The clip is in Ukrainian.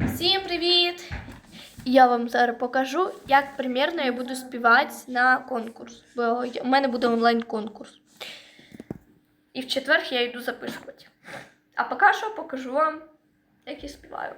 Всім привіт! Я вам зараз покажу, як примірно я буду співати на конкурс. Бо у мене буде онлайн-конкурс. І в четвер я йду записувати. А поки що покажу вам, як я співаю.